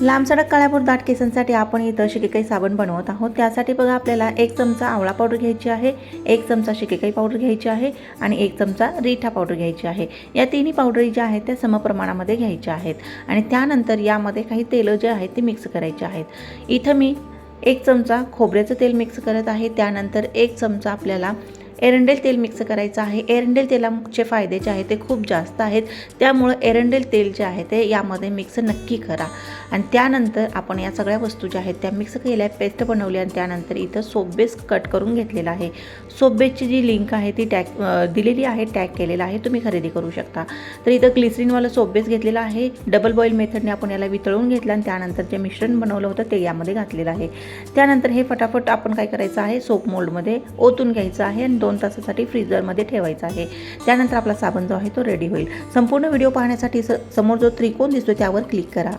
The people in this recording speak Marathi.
लांब सडक काळ्यापूर दाट केसांसाठी आपण इथं शिकेकाई साबण बनवत आहोत. त्यासाठी बघा आपल्याला एक चमचा आवळा पावडर घ्यायची आहे एक चमचा शिकेकाई पावडर घ्यायची आहे आणि एक चमचा रिठा पावडर घ्यायची आहे. या तिन्ही पावडरी ज्या आहेत त्या समप्रमाणामध्ये घ्यायच्या आहेत आणि त्यानंतर यामध्ये काही तेलं जे आहेत ते मिक्स करायचे आहेत. इथं मी एक चमचा खोबऱ्याचं तेल मिक्स करत आहे. त्यानंतर एक चमचा आपल्याला एरंडेल तेल मिक्स करायचं आहे. एरंडेल तेलाचे फायदे जे आहेत ते खूप जास्त आहेत. त्यामुळं एरंडेल तेल जे आहे ते यामध्ये मिक्स नक्की करा. आणि त्यानंतर आपण या सगळ्या वस्तू ज्या आहेत त्या मिक्स केल्या पेस्ट बनवली आणि त्यानंतर इथं सोबेस कट करून घेतलेला आहे. सोपबेसची जी लिंक आहे ती टॅग दिलेली आहे टॅग केलेला आहे. तुम्ही खरेदी करू शकता. तर इथं ग्लिसरीनवाला सोबेस घेतलेलं घेतलेला आहे. डबल बॉईल मेथडने आपण याला वितळून घेतलं आणि त्यानंतर जे मिश्रण बनवलं होतं ते यामध्ये घातलेलं आहे. त्यानंतर हे फटाफट आपण काय करायचं आहे सोप मोल्डमध्ये ओतून घ्यायचं आहे आणि दोन तासासाठी फ्रीजरमध्ये ठेवायचा आहे. त्यानंतर आपला साबण जो आहे तो रेडी होईल. संपूर्ण व्हिडिओ पाहण्यासाठी स समोर जो त्रिकोण दिसतो त्यावर क्लिक करा.